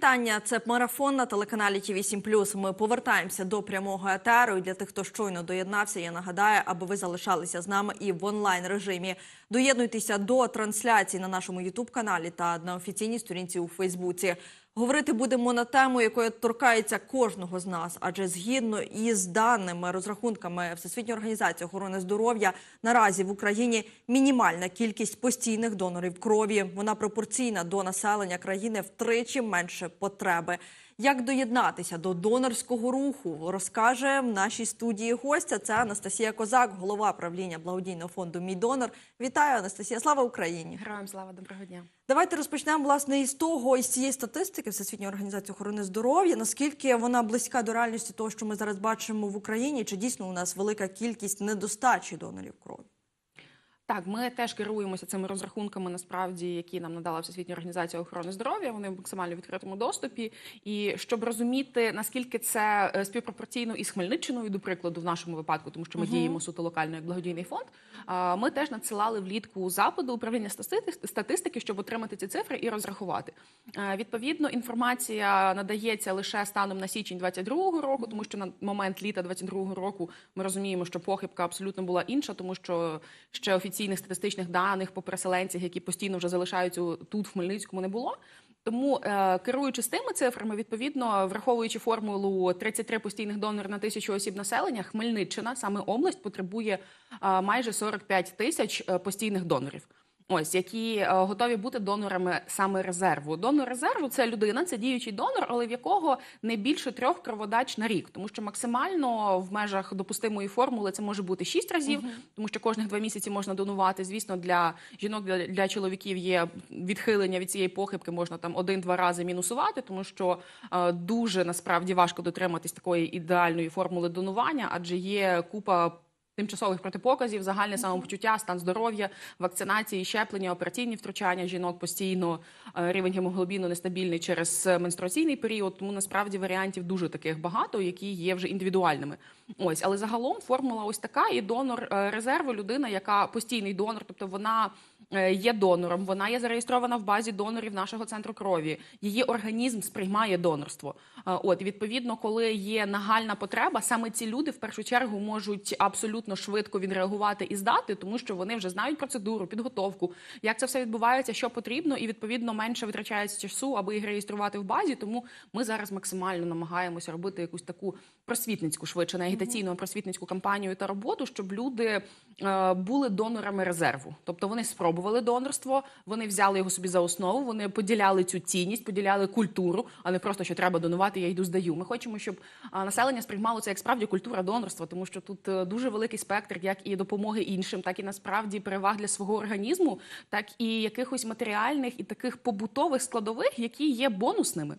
вітання. Це марафон на телеканалі Ті 8 Ми повертаємося до прямого етеру. І для тих, хто щойно доєднався, я нагадаю, аби ви залишалися з нами і в онлайн режимі. Доєднуйтеся до трансляції на нашому Ютуб каналі та на офіційній сторінці у Фейсбуці. Говорити будемо на тему, якої торкається кожного з нас, адже згідно із даними розрахунками Всесвітньої організації охорони здоров'я наразі в Україні мінімальна кількість постійних донорів крові. Вона пропорційна до населення країни втричі менше потреби. Як доєднатися до донорського руху, розкаже в нашій студії гостя. Це Анастасія Козак, голова правління благодійного фонду Мій донор. Вітаю, Анастасія! Слава Україні! Героям слава, доброго дня. Давайте розпочнемо власне із того, із цієї статистики Всесвітньої організації охорони здоров'я. Наскільки вона близька до реальності того, що ми зараз бачимо в Україні? Чи дійсно у нас велика кількість недостачі донорів крові? Так, ми теж керуємося цими розрахунками, насправді, які нам надала Всесвітня організація охорони здоров'я. Вони в максимально відкритому доступі. І щоб розуміти, наскільки це е, співпропорційно із Хмельниччиною, до прикладу, в нашому випадку, тому що ми діємо суто локально як благодійний фонд. Ми теж надсилали влітку запиту управління статистики, щоб отримати ці цифри і розрахувати. Відповідно, інформація надається лише станом на січень 22-го року, тому що на момент літа 22-го року ми розуміємо, що похибка абсолютно була інша, тому що ще офіційних статистичних даних по переселенцях, які постійно вже залишаються тут, в Хмельницькому, не було. Тому, е, керуючись тими цифрами, відповідно, враховуючи формулу 33 постійних донори на тисячу осіб населення, Хмельниччина, саме область, потребує е, майже 45 тисяч е, постійних донорів. Ось які е, готові бути донорами саме резерву. Донор резерву це людина, це діючий донор, але в якого не більше трьох кроводач на рік, тому що максимально в межах допустимої формули це може бути шість разів, тому що кожних два місяці можна донувати. Звісно, для жінок, для, для чоловіків є відхилення від цієї похибки, можна там один-два рази мінусувати, тому що е, дуже насправді важко дотриматись такої ідеальної формули донування, адже є купа. Тимчасових протипоказів, загальне самопочуття, стан здоров'я, вакцинації, щеплення, операційні втручання жінок постійно е, рівень гемоглобіну нестабільний через менструаційний період. Тому насправді варіантів дуже таких багато, які є вже індивідуальними. Ось, але загалом формула ось така. І донор е, резерву людина, яка постійний донор, тобто вона є донором, вона є зареєстрована в базі донорів нашого центру крові. Її організм сприймає донорство. Е, От відповідно, коли є нагальна потреба, саме ці люди в першу чергу можуть абсолютно швидко відреагувати і здати, тому що вони вже знають процедуру, підготовку, як це все відбувається, що потрібно, і відповідно менше витрачається часу, аби їх реєструвати в базі. Тому ми зараз максимально намагаємося робити якусь таку просвітницьку, швидше не агітаційну, просвітницьку кампанію та роботу, щоб люди е, були донорами резерву. Тобто вони спробували донорство, вони взяли його собі за основу, вони поділяли цю цінність, поділяли культуру, а не просто що треба донувати, я йду здаю. Ми хочемо, щоб населення сприймало це як справді культура донорства, тому що тут е, дуже великий спектр як і допомоги іншим, так і насправді переваг для свого організму, так і якихось матеріальних і таких побутових складових, які є бонусними.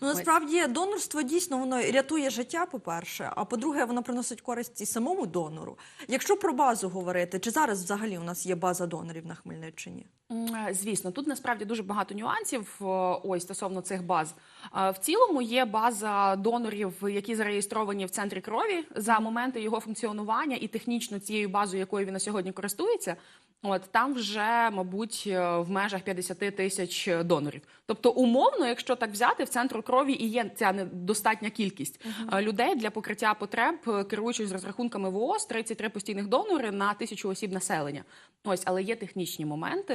Ну насправді донорство дійсно воно рятує життя, по-перше. А по-друге, воно приносить користь і самому донору. Якщо про базу говорити, чи зараз взагалі у нас є база донорів на Хмельниччині? Е, Звісно, тут насправді дуже багато нюансів. е, Ось стосовно цих баз. Е, В цілому є база донорів, які зареєстровані в центрі крові за моменти його функціонування і технічно цією базою, якою він на сьогодні користується. От там вже, мабуть, е, в межах 50 тисяч донорів. Тобто, умовно, якщо так взяти, в центру крові і є ця недостатня кількість е, людей для покриття потреб, е, керуючись розрахунками ВООЗ, 33 постійних донори на тисячу осіб населення. Ось, але є технічні моменти.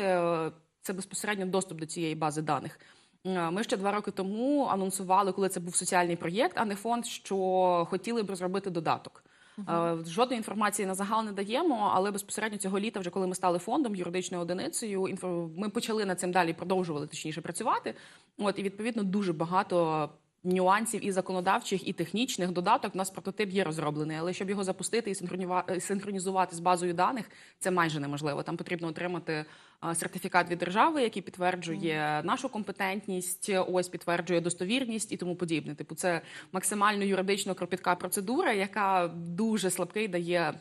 Це безпосередньо доступ до цієї бази даних. Ми ще два роки тому анонсували, коли це був соціальний проєкт, а не фонд, що хотіли б розробити додаток. Е, Жодної інформації на загал не даємо, але безпосередньо цього літа, вже коли ми стали фондом, юридичною одиницею, ми почали над цим далі продовжували точніше працювати. От і відповідно дуже багато. Нюансів і законодавчих, і технічних додаток у нас прототип є розроблений, але щоб його запустити і е, синхронізувати з базою даних, це майже неможливо. Там потрібно отримати сертифікат від держави, який підтверджує нашу компетентність, ось підтверджує достовірність і тому подібне. Типу, це максимально юридично кропітка процедура, яка дуже слабкий дає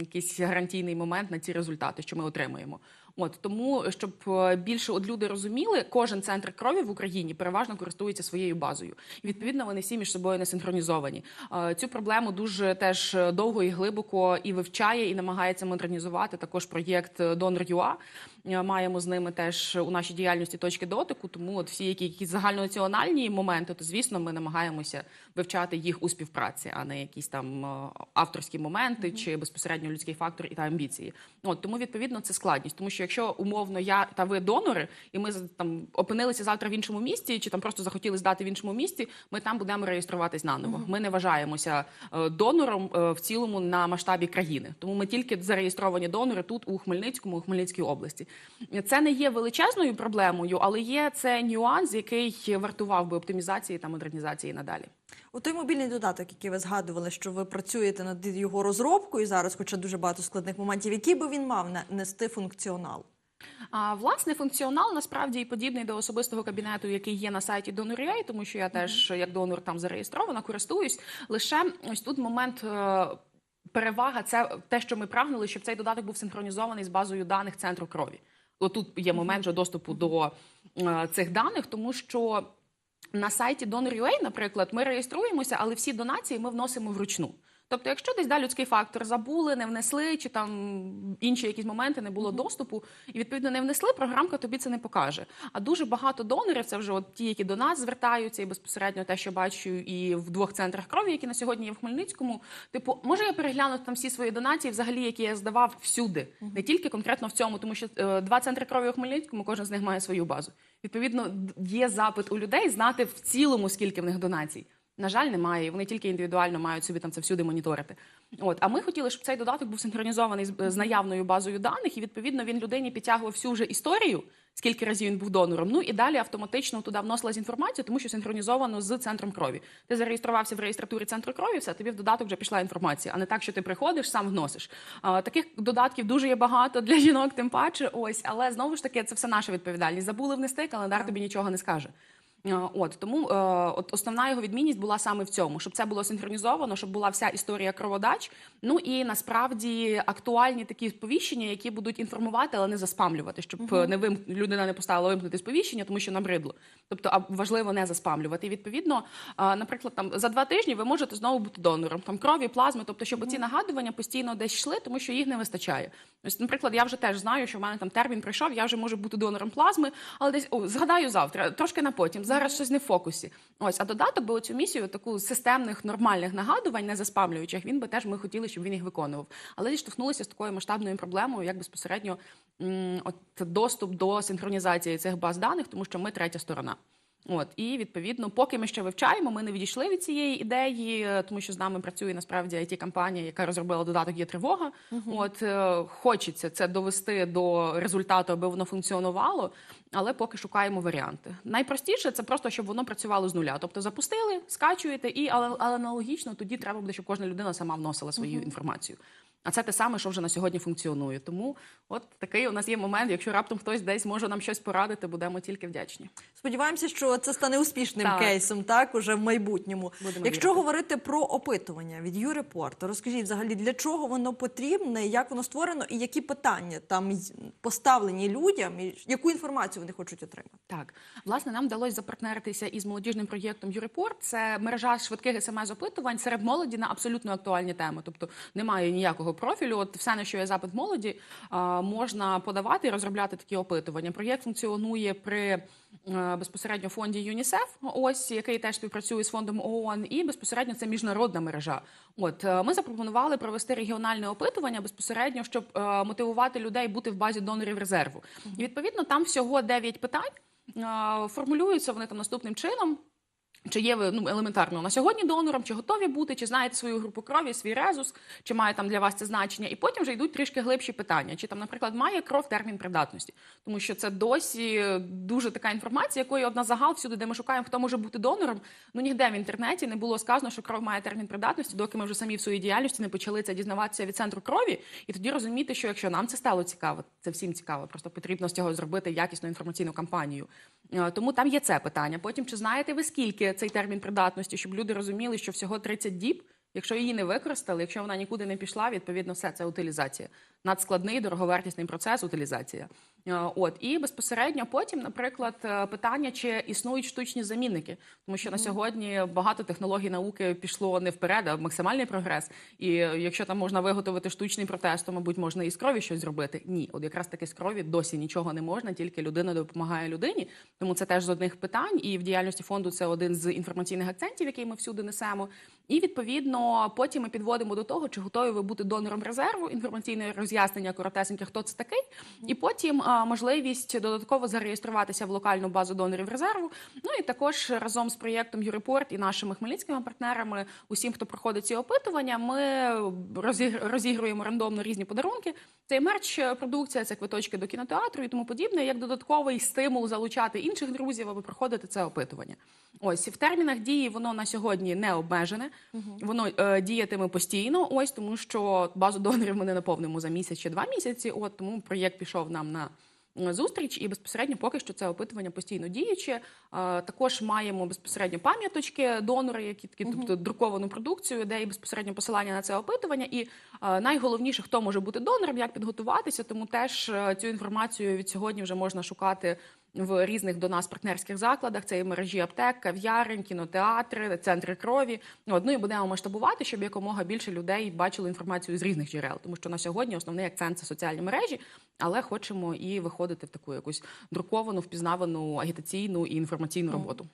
якийсь гарантійний момент на ці результати, що ми отримуємо. От тому, щоб е, більше от люди розуміли, кожен центр крові в Україні переважно користується своєю базою. І відповідно вони всі між собою не синхронізовані. Е, Цю проблему дуже теж довго і глибоко і вивчає, і намагається модернізувати також проєкт Донор.ua. е, маємо з ними теж у нашій діяльності точки дотику. Тому от всі які якісь загальнонаціональні моменти, то звісно, ми намагаємося вивчати їх у співпраці, а не якісь там е, авторські моменти чи безпосередньо людський фактор і та амбіції. От тому відповідно це складність, тому що якщо умовно я та ви донори, і ми там опинилися завтра в іншому місті, чи там просто захотіли здати в іншому місті, ми там будемо реєструватись наново. Ми не вважаємося е, донором в цілому на масштабі країни. Тому ми тільки зареєстровані донори тут у Хмельницькому, у Хмельницькій області. Це не є величезною проблемою, але є це нюанс, який вартував би оптимізації та модернізації надалі. У той мобільний додаток, який ви згадували, що ви працюєте над його розробкою зараз, хоча дуже багато складних моментів, який би він мав не- нести функціонал? А власне функціонал насправді і подібний до особистого кабінету, який є на сайті Donor.ua, тому що я теж як донор там зареєстрована, користуюсь. Лише ось тут момент. Перевага це те, що ми прагнули, щоб цей додаток був синхронізований з базою даних центру крові. Отут є момент же доступу до е, цих даних, тому що на сайті Donor.ua, наприклад, ми реєструємося, але всі донації ми вносимо вручну. Тобто, якщо десь да, людський фактор забули, не внесли, чи там інші якісь моменти не було доступу, і відповідно не внесли, програмка тобі це не покаже. А дуже багато донорів, це вже от ті, які до нас звертаються, і безпосередньо те, що бачу, і в двох центрах крові, які на сьогодні є в Хмельницькому. Типу, може я перегляну там всі свої донації, взагалі, які я здавав всюди, не тільки конкретно в цьому, тому що е, два центри крові у Хмельницькому, кожен з них має свою базу. Відповідно, є запит у людей знати в цілому, скільки в них донацій. На жаль, немає. і Вони тільки індивідуально мають собі там це всюди моніторити. От а ми хотіли, щоб цей додаток був синхронізований з, з наявною базою даних, і відповідно він людині підтягував всю вже історію, скільки разів він був донором. Ну і далі автоматично туди вносилась інформація, тому що синхронізовано з центром крові. Ти зареєструвався в реєстратурі центру крові, все тобі в додаток вже пішла інформація, а не так, що ти приходиш, сам вносиш. А, таких додатків дуже є багато для жінок, тим паче. Ось, але знову ж таки, це все наша відповідальність. Забули внести, календар тобі нічого не скаже. Е, От тому е, от основна його відмінність була саме в цьому, щоб це було синхронізовано, щоб була вся історія кроводач. Ну і насправді актуальні такі сповіщення, які будуть інформувати, але не заспамлювати, щоб е, не вим... людина не поставила вимкнути сповіщення, тому що набридло. Тобто, а важливо не заспамлювати. І відповідно, е, наприклад, там за два тижні ви можете знову бути донором там крові, плазми, тобто, щоб ці нагадування постійно десь йшли, тому що їх не вистачає. Ось, наприклад, я вже теж знаю, що в мене там термін прийшов, я вже можу бути донором плазми, але десь о, згадаю завтра, трошки на потім. Зараз щось не в фокусі. Ось, а додаток би цю місію таку системних нормальних нагадувань, не заспамлюючих. Він би теж ми хотіли, щоб він їх виконував. Але зіштовхнулися з такою масштабною проблемою, як безпосередньо от доступ до синхронізації цих баз даних, тому що ми третя сторона. От і відповідно, поки ми ще вивчаємо, ми не відійшли від цієї ідеї, е, тому що з нами працює насправді it компанія яка розробила додаток. Є тривога. От е, хочеться це довести до результату, аби воно функціонувало, але поки шукаємо варіанти. Найпростіше це просто щоб воно працювало з нуля. Тобто запустили, скачуєте, і але, але аналогічно тоді треба буде, щоб кожна людина сама вносила свою інформацію. А це те саме, що вже на сьогодні функціонує. Тому от такий у нас є момент. Якщо раптом хтось десь може нам щось порадити, будемо тільки вдячні. Сподіваємося, що це стане успішним Так. кейсом, так уже в майбутньому. Будемо Якщо вірити. говорити про опитування від Юрепорт, розкажіть взагалі для чого воно потрібне, як воно створено, і які питання там поставлені людям, і яку інформацію вони хочуть отримати. Так, власне, нам вдалося запартнеритися із молодіжним проєктом Юрепорт. Це мережа швидких смс-опитувань серед молоді на абсолютно актуальні теми. Тобто немає ніякого профілю. От все, на що є запит молоді, можна подавати і розробляти такі опитування. Проєкт функціонує при е, безпосередньо фонді ЮНІСЕФ, ось який теж співпрацює з фондом ООН, і безпосередньо це міжнародна мережа. От е, ми запропонували провести регіональне опитування безпосередньо, щоб е, мотивувати людей бути в базі донорів резерву. І відповідно там всього 9 питань. Формулюються вони там наступним чином. Чи є ви ну елементарно на сьогодні донором, чи готові бути, чи знаєте свою групу крові, свій резус, чи має там для вас це значення, і потім вже йдуть трішки глибші питання. Чи там, наприклад, має кров термін придатності, тому що це досі дуже така інформація, якої одна загал всюди, де ми шукаємо, хто може бути донором. Ну ніде в інтернеті не було сказано, що кров має термін придатності, доки ми вже самі в своїй діяльності не почали це дізнаватися від центру крові, і тоді розуміти, що якщо нам це стало цікаво, це всім цікаво, просто потрібно з цього зробити якісну інформаційну кампанію. Е, Тому там є це питання. Потім чи знаєте ви скільки цей термін придатності, щоб люди розуміли, що всього 30 діб, якщо її не використали, якщо вона нікуди не пішла, відповідно, все це утилізація. Надскладний дороговартісний процес, утилізація. Е, От і безпосередньо потім, наприклад, е, питання, чи існують штучні замінники, тому що на сьогодні багато технологій науки пішло не вперед, а максимальний прогрес. І е, якщо там можна виготовити штучний протез, то мабуть можна і з крові щось зробити. Ні, от якраз таки з крові досі нічого не можна, тільки людина допомагає людині. Тому це теж з одних питань. І в діяльності фонду це один з інформаційних акцентів, який ми всюди несемо. І відповідно потім ми підводимо до того, чи готові ви бути донором резерву, інформаційне роз'яснення коротесеньке, хто це такий, і потім а, можливість додатково зареєструватися в локальну базу донорів резерву. Ну і також разом з проєктом Юрепорт і нашими хмельницькими партнерами, усім, хто проходить ці опитування, ми розіг- розігруємо рандомно різні подарунки. Це і мерч продукція, це квиточки до кінотеатру і тому подібне, як додатковий стимул залучати інших друзів, аби проходити це опитування. Ось в термінах дії воно на сьогодні не обмежене, воно е, діятиме постійно. Ось тому, що базу донорів ми не наповнимо за місяць чи два місяці. От тому проєкт пішов нам на. Зустріч і безпосередньо поки що це опитування постійно діюче. Також маємо безпосередньо пам'яточки донори, які такі, тобто друковану продукцію, де і безпосередньо посилання на це опитування. І найголовніше, хто може бути донором, як підготуватися. Тому теж е, цю інформацію від сьогодні вже можна шукати в різних до нас партнерських закладах. Це і мережі аптек, кав'ярень, кінотеатри, центри крові. От, ну і будемо масштабувати, щоб якомога більше людей бачили інформацію з різних джерел. Тому що на сьогодні основний акцент це соціальні мережі, але хочемо і виходити в таку якусь друковану, впізнавану агітаційну і інформаційну роботу.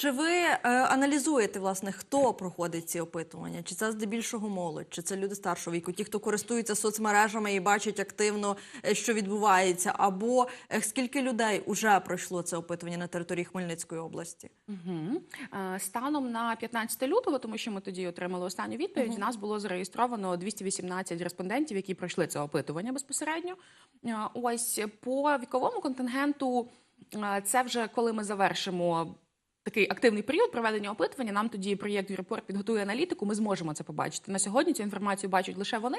Чи ви е, аналізуєте, власне, хто проходить ці опитування? Чи це здебільшого молодь, чи це люди старшого віку, ті, хто користується соцмережами і бачать активно, е, що відбувається, або е, скільки людей вже пройшло це опитування на території Хмельницької області? Угу. Станом на 15 лютого, тому що ми тоді отримали останню відповідь. В нас було зареєстровано 218 респондентів, які пройшли це опитування безпосередньо. Е, Ось по віковому контингенту, це вже коли ми завершимо. Такий активний період проведення опитування. Нам тоді проєкт «Юрепорт» підготує аналітику. Ми зможемо це побачити. На сьогодні цю інформацію бачать лише вони,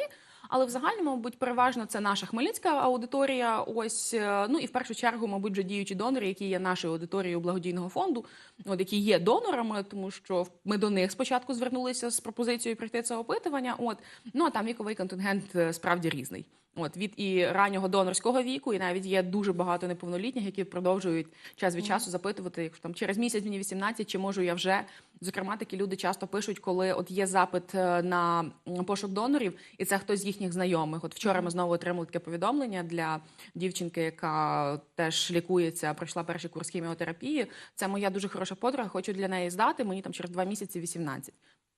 але в загальному, мабуть, переважно це наша хмельницька аудиторія. Ось е, ну і в першу чергу, мабуть, вже діючі донори, які є нашою аудиторією благодійного фонду, от які є донорами, тому що ми до них спочатку звернулися з пропозицією пройти це опитування. От ну а там віковий контингент е, справді різний. От від і раннього донорського віку, і навіть є дуже багато неповнолітніх, які продовжують час від часу запитувати, якщо там через місяць мені 18, чи можу я вже. Зокрема, такі люди часто пишуть, коли от є запит е, на пошук донорів, і це хтось з їхніх знайомих. От вчора ми знову отримали таке повідомлення для дівчинки, яка теж лікується, пройшла перший курс хіміотерапії. Це моя дуже хороша подруга. Хочу для неї здати. Мені там через два місяці 18.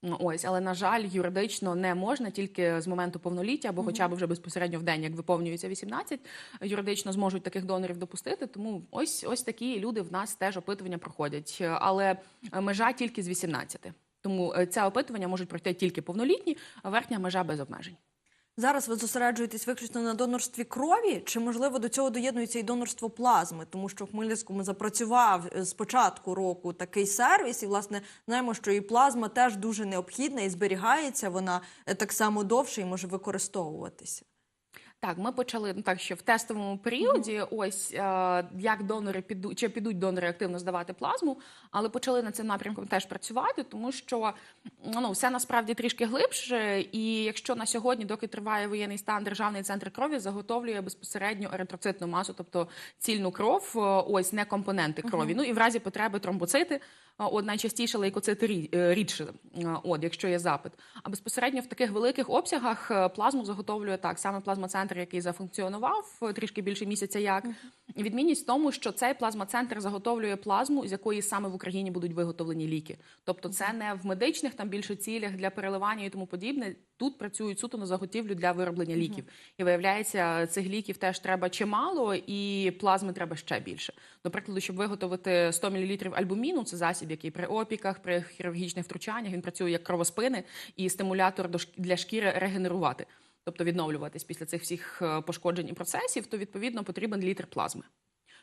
Ну, Ось, але на жаль, юридично не можна тільки з моменту повноліття, або хоча б вже безпосередньо в день, як виповнюється 18, юридично зможуть таких донорів допустити. Тому ось ось такі люди в нас теж опитування проходять. Але межа тільки з 18. Тому е, це опитування можуть пройти тільки повнолітні, а верхня межа без обмежень. Зараз ви зосереджуєтесь виключно на донорстві крові, чи можливо до цього доєднується і донорство плазми, тому що в Хмельницькому запрацював е, з початку року такий сервіс, і власне знаємо, що і плазма теж дуже необхідна і зберігається вона е, так само довше і може використовуватися. Так, ми почали ну так, що в тестовому періоді, ось е, як донори підуть чи підуть донори активно здавати плазму, але почали над цим напрямком теж працювати, тому що ну все насправді трішки глибше. І якщо на сьогодні, доки триває воєнний стан, державний центр крові заготовлює безпосередньо еритроцитну масу, тобто цільну кров, е, ось не компоненти крові. Ну і в разі потреби тромбоцити. От найчастіше лейкоцити рідше, е, от якщо є запит. А безпосередньо в таких великих обсягах е, плазму заготовлює так саме плазмоцентр, який зафункціонував е, трішки більше місяця. Як відмінність в тому, що цей плазмоцентр заготовлює плазму, з якої саме в Україні будуть виготовлені ліки. Тобто, це не в медичних там більше цілях для переливання і тому подібне. Тут працюють суто на заготівлю для вироблення ліків. І виявляється, цих ліків теж треба чимало, і плазми треба ще більше. До прикладу, щоб виготовити 100 мл альбуміну, це засіб, який при опіках, при хірургічних втручаннях він працює як кровоспини і стимулятор для шкіри регенерувати, тобто відновлюватись після цих всіх е, пошкоджень і процесів, то відповідно потрібен літр плазми.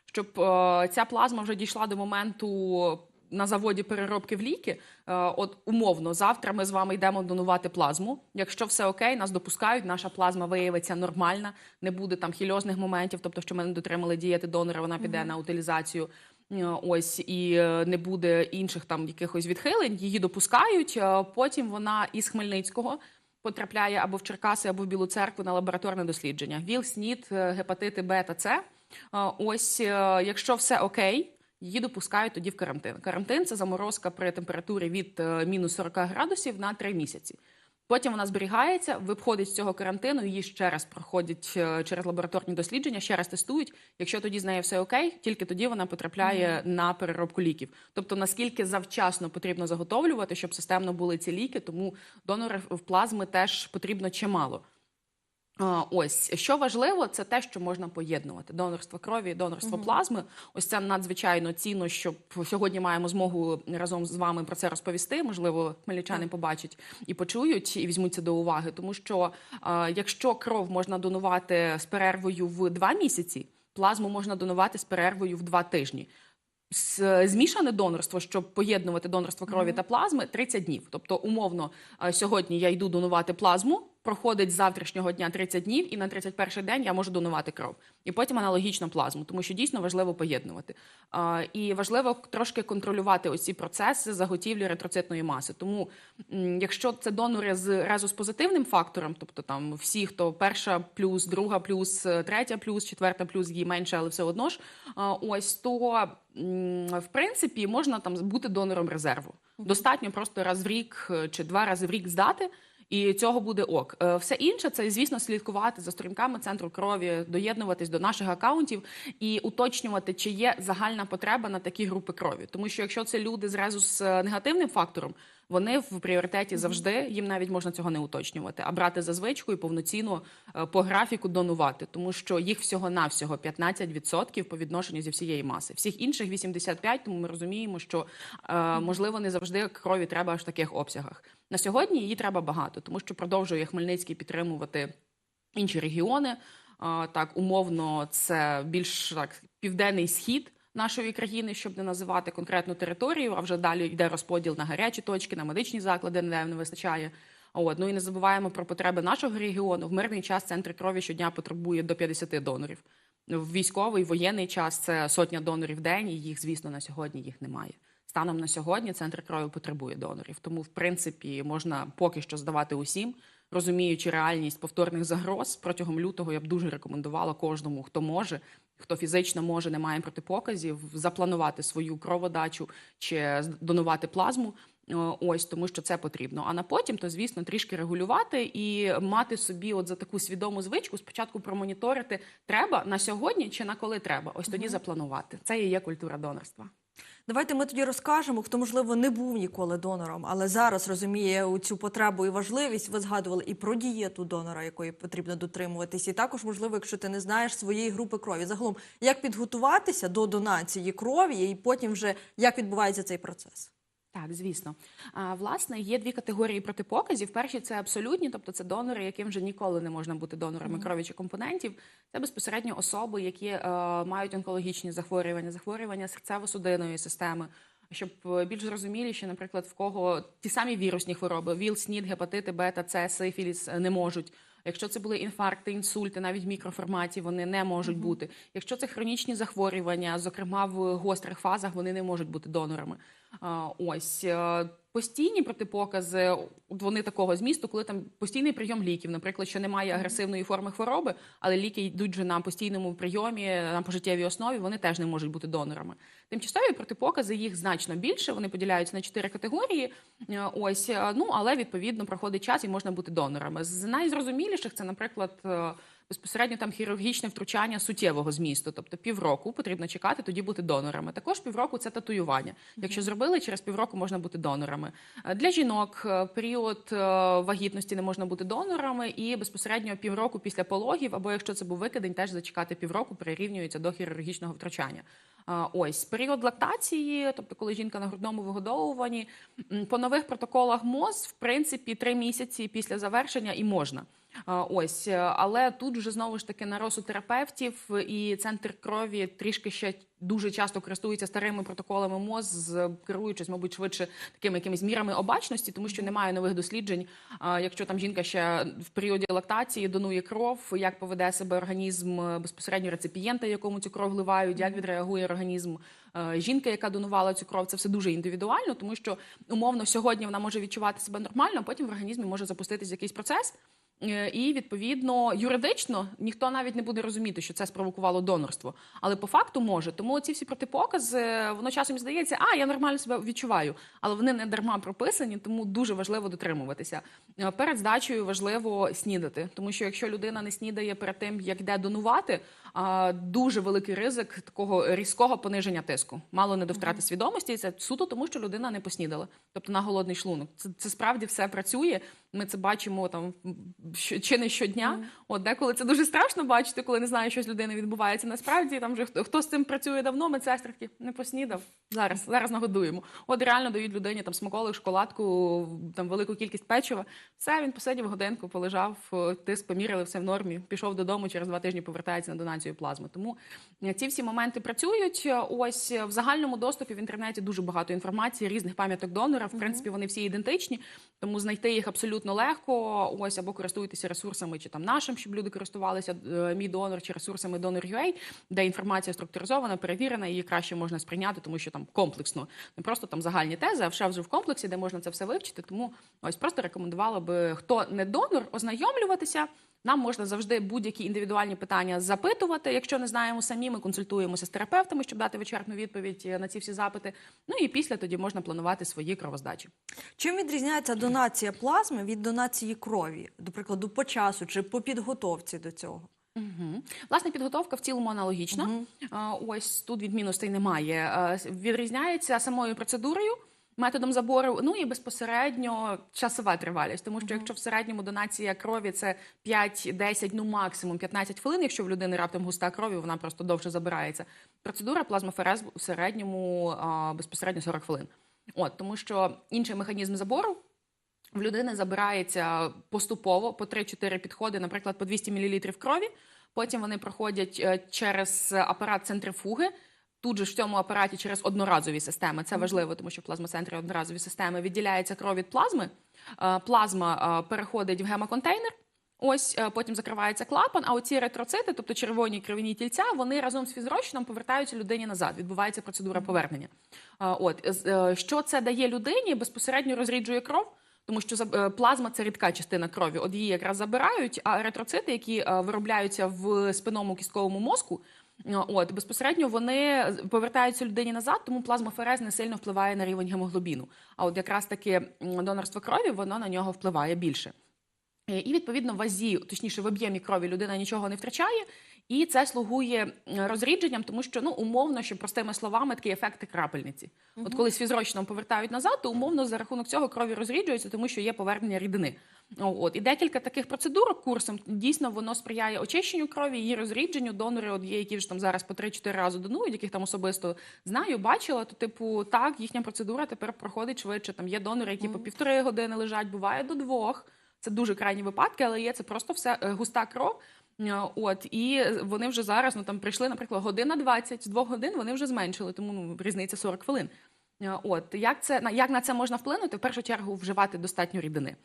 Щоб е, ця плазма вже дійшла до моменту на заводі переробки в ліки. Е, от умовно, завтра ми з вами йдемо донувати плазму. Якщо все окей, нас допускають, наша плазма виявиться нормальна, не буде там хільозних моментів, тобто, що ми не дотримали діяти донора, вона піде на утилізацію. Ось і не буде інших там якихось відхилень. Її допускають. Потім вона із Хмельницького потрапляє або в Черкаси, або в Білу церкву на лабораторне дослідження. ВІЛ, СНІД, е, гепатити Б та С. Е, Ось, е, якщо все окей, її допускають тоді в карантин. Карантин це заморозка при температурі від мінус 40 градусів на 3 місяці. Потім вона зберігається, виходить з цього карантину, її ще раз проходять е, через лабораторні дослідження, ще раз тестують. Якщо тоді з нею все окей, тільки тоді вона потрапляє на переробку ліків. Тобто наскільки завчасно потрібно заготовлювати, щоб системно були ці ліки, тому донори в плазми теж потрібно чимало. Ось що важливо, це те, що можна поєднувати донорство крові, і донорство плазми. Ось це надзвичайно цінно, щоб сьогодні маємо змогу разом з вами про це розповісти. Можливо, хмельничани побачать і почують, і візьмуться до уваги. Тому що е, якщо кров можна донувати з перервою в два місяці, плазму можна донувати з перервою в два тижні. Змішане донорство, щоб поєднувати донорство крові та плазми, 30 днів. Тобто, умовно, сьогодні я йду донувати плазму, проходить з завтрашнього дня 30 днів, і на 31 день я можу донувати кров. І потім аналогічно плазму, тому що дійсно важливо поєднувати. Е, І важливо трошки контролювати оці процеси заготівлі еритроцитної маси. Тому, якщо це донори з резус-позитивним фактором, тобто там всі, хто перша плюс, друга плюс, е, третя плюс, четверта плюс, її менше, але все одно ж, ось то в принципі можна там бути донором резерву. Достатньо просто раз в рік е, чи два рази в рік здати. І цього буде ок. Е, Все інше це, звісно, слідкувати за сторінками центру крові, доєднуватись до наших акаунтів і уточнювати, чи є загальна потреба на такі групи крові. Тому що якщо це люди з резус е, негативним фактором, вони в пріоритеті завжди їм навіть можна цього не уточнювати, а брати за звичку і повноцінно е, по графіку донувати, тому що їх всього навсього 15% по відношенню зі всієї маси. Всіх інших 85%, тому ми розуміємо, що е, можливо не завжди крові треба аж в таких обсягах. На сьогодні її треба багато, тому що продовжує Хмельницький підтримувати інші регіони. Так, умовно, це більш так південний схід нашої країни, щоб не називати конкретну територію. А вже далі йде розподіл на гарячі точки, на медичні заклади, де не вистачає. От ну і не забуваємо про потреби нашого регіону. В мирний час центр крові щодня потребує до 50 донорів. В військовий воєнний час це сотня донорів в день, і їх, звісно, на сьогодні їх немає. Станом на сьогодні центр крові потребує донорів. Тому, в принципі, можна поки що здавати усім, розуміючи реальність повторних загроз протягом лютого. Я б дуже рекомендувала кожному, хто може, хто фізично може, не має протипоказів, запланувати свою кроводачу чи донувати плазму. Е, Ось тому, що це потрібно. А на потім, то звісно, трішки регулювати і мати собі, от за таку свідому звичку, спочатку промоніторити треба на сьогодні чи на коли треба. Ось тоді запланувати. Це і є культура донорства. Давайте ми тоді розкажемо, хто можливо не був ніколи донором, але зараз розуміє цю потребу і важливість. Ви згадували і про дієту донора, якої потрібно дотримуватись, і також можливо, якщо ти не знаєш своєї групи крові. Загалом, як підготуватися до донації крові, і потім вже як відбувається цей процес. Так, звісно. А, власне, є дві категорії протипоказів. Перші це абсолютні, тобто це донори, яким вже ніколи не можна бути донорами крові чи компонентів. Це безпосередньо особи, які е, мають онкологічні захворювання, захворювання серцево-судинної системи. Щоб е, більш зрозуміліше, наприклад, в кого ті самі вірусні хвороби, ВІЛ, СНІД, гепатити, бета, С, сифіліс е, не можуть. Якщо це були інфаркти, інсульти, навіть в мікроформаті вони не можуть бути. Якщо це хронічні захворювання, зокрема в гострих фазах, вони не можуть бути донорами. Ось е, постійні протипокази, от вони такого змісту, коли там постійний прийом ліків, наприклад, що немає агресивної форми хвороби, але ліки йдуть вже на постійному прийомі на пожиттєвій основі, вони теж не можуть бути донорами. Тимчасові протипокази їх значно більше. Вони поділяються на чотири категорії. Е, Ось е, ну але відповідно проходить час і можна бути донорами. З найзрозуміліших це, наприклад. Безпосередньо там хірургічне втручання суттєвого змісту, тобто півроку потрібно чекати, тоді бути донорами. Також півроку це татуювання. Якщо зробили, через півроку можна бути донорами. Е, Для жінок е, період е, вагітності не можна бути донорами, і безпосередньо півроку після пологів, або якщо це був викидень, теж зачекати півроку прирівнюється до хірургічного втручання. Ось період лактації, тобто коли жінка на грудному вигодовуванні, по нових протоколах МОЗ, в принципі, три місяці після завершення і можна. Ось, але тут вже знову ж таки на розсуд терапевтів і центр крові трішки ще дуже часто користується старими протоколами МОЗ, керуючись, мабуть, швидше такими якимись мірами обачності, тому що немає нових досліджень. Якщо там жінка ще в періоді лактації донує кров, як поведе себе організм е, безпосередньо реципієнта, якому цю кров вливають, як відреагує організм е, жінки, яка донувала цю кров. Це все дуже індивідуально, тому що умовно сьогодні вона може відчувати себе нормально, а потім в організмі може запуститись якийсь процес. Е, І відповідно юридично ніхто навіть не буде розуміти, що це спровокувало донорство, але по факту може. Тому ці всі протипокази воно часом здається, а я нормально себе відчуваю, але вони не дарма прописані, тому дуже важливо дотримуватися. Е, Перед здачею важливо снідати, тому що якщо людина не снідає перед тим, як йде донувати, дуже великий ризик такого різкого пониження тиску. Мало не до втрати свідомості. І це суто тому, що людина не поснідала, тобто на голодний шлунок. Це, це справді все працює. Ми це бачимо там що- чи не щодня. От деколи це дуже страшно бачити, коли не знаю, що з людиною відбувається. Насправді там вже хто, хто з цим працює давно, медсестри такі, не поснідав. Зараз, зараз нагодуємо. От реально дають людині там смаколик, шоколадку, там велику кількість печива. Все, він посидів годинку, полежав, тиск поміряли, все в нормі. Пішов додому, через два тижні повертається на донацію плазми. Тому е, ці всі моменти працюють. Ось е, в загальному доступі в інтернеті дуже багато інформації, різних пам'яток донора. В принципі, вони всі ідентичні, тому знайти їх абсолютно легко. Ось або користуйтеся ресурсами, чи там нашим, щоб люди користувалися е, мій донор чи ресурсами Donor.ua, де інформація структуризована, перевірена, її краще можна сприйняти, тому що там комплексно, не просто там загальні тези, а вже вже в комплексі, де можна це все вивчити. Тому ось просто рекомендувала би хто не донор, ознайомлюватися. Нам можна завжди будь-які індивідуальні питання запитувати. Якщо не знаємо самі, ми консультуємося з терапевтами, щоб дати вичерпну відповідь е, на ці всі запити. Ну і після тоді можна планувати свої кровоздачі. Чим відрізняється донація плазми від донації крові, до прикладу, по часу чи по підготовці до цього? Угу. Власне, підготовка в цілому аналогічна. А, Ось тут відмінностей немає. Відрізняється самою процедурою. Методом забору, ну і безпосередньо часова тривалість, тому що якщо в середньому донація крові це 5-10, ну максимум 15 хвилин, якщо в людини раптом густа крові, вона просто довше забирається. Процедура плазмоферез в середньому а, безпосередньо 40 хвилин. От тому що інший механізм забору в людини забирається поступово по 3-4 підходи, наприклад, по 200 мл крові. Потім вони проходять е, через апарат центрифуги. Тут же ж в цьому апараті через одноразові системи. Це важливо, тому що в плазмоцентрі одноразові системи відділяється кров від плазми. Е, Плазма е, переходить в гемоконтейнер. Ось е, потім закривається клапан. А оці ретроцити, тобто червоні кров'яні тільця, вони разом з фізрозчином повертаються людині назад. Відбувається процедура повернення. От що це дає людині? Безпосередньо розріджує кров. Тому що плазма це рідка частина крові. От її якраз забирають, а еритроцити, які виробляються в спинному кістковому мозку, от безпосередньо вони повертаються людині назад, тому плазмаферез не сильно впливає на рівень гемоглобіну. А от якраз таки донорство крові воно на нього впливає більше. Е, І відповідно в вазі, точніше в об'ємі крові людина нічого не втрачає, і це слугує е, розрідженням, тому що ну умовно, що простими словами, такий ефект крапельниці. От коли з фізрочном повертають назад, то умовно за рахунок цього крові розріджується, тому що є повернення рідини. От і декілька таких процедур курсом дійсно воно сприяє очищенню крові, її розрідженню. Донори, от є, які вже там зараз по 3-4 рази донують, яких там особисто знаю, бачила. То, типу, так, їхня процедура тепер проходить швидше. Там є донори, які по півтори години лежать, буває до двох. Це дуже крайні випадки, але є це просто все е, густа кров. Е, От і вони вже зараз ну там прийшли, наприклад, година 20, з двох годин вони вже зменшили, тому ну різниця 40 хвилин. Е, От як це на як на це можна вплинути? В першу чергу вживати достатньо рідини. Е,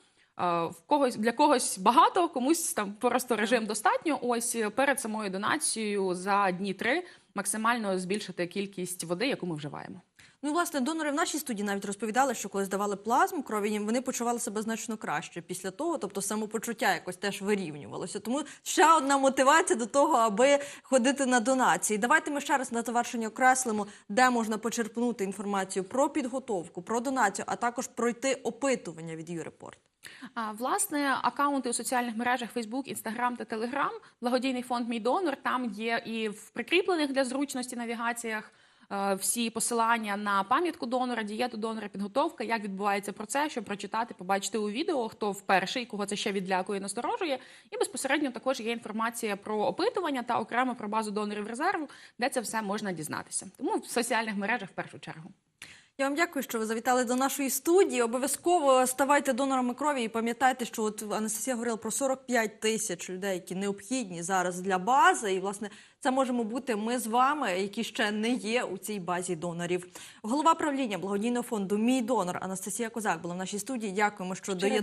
В когось для когось багато, комусь там просто режим достатньо. Ось перед самою донацією за дні три максимально збільшити кількість води, яку ми вживаємо. Ну, власне, донори в нашій студії навіть розповідали, що коли здавали плазму крові, вони почували себе значно краще після того, тобто самопочуття якось теж вирівнювалося. Тому ще одна мотивація до того, аби ходити на донації. Давайте ми ще раз на завершення окреслимо, де можна почерпнути інформацію про підготовку, про донацію, а також пройти опитування від Юрепорт. Власне, акаунти у соціальних мережах Facebook, Instagram та Telegram, благодійний фонд Мій донор. Там є і в прикріплених для зручності навігаціях. Е, Всі посилання на пам'ятку донора, дієту донора, підготовка, як відбувається процес, щоб прочитати, побачити у відео, хто вперше і кого це ще відлякує, насторожує. І безпосередньо також є інформація про опитування та окремо про базу донорів резерву, де це все можна дізнатися. Тому в соціальних мережах в першу чергу. Я вам дякую, що ви завітали до нашої студії. Обов'язково ставайте донорами крові і пам'ятайте, що от Анастасія говорила про 45 тисяч людей, які необхідні зараз для бази. І власне це можемо бути ми з вами, які ще не є у цій базі донорів. Голова правління благодійного фонду Мій донор Анастасія Козак була в нашій студії. Дякуємо, що Щиро доєдналися.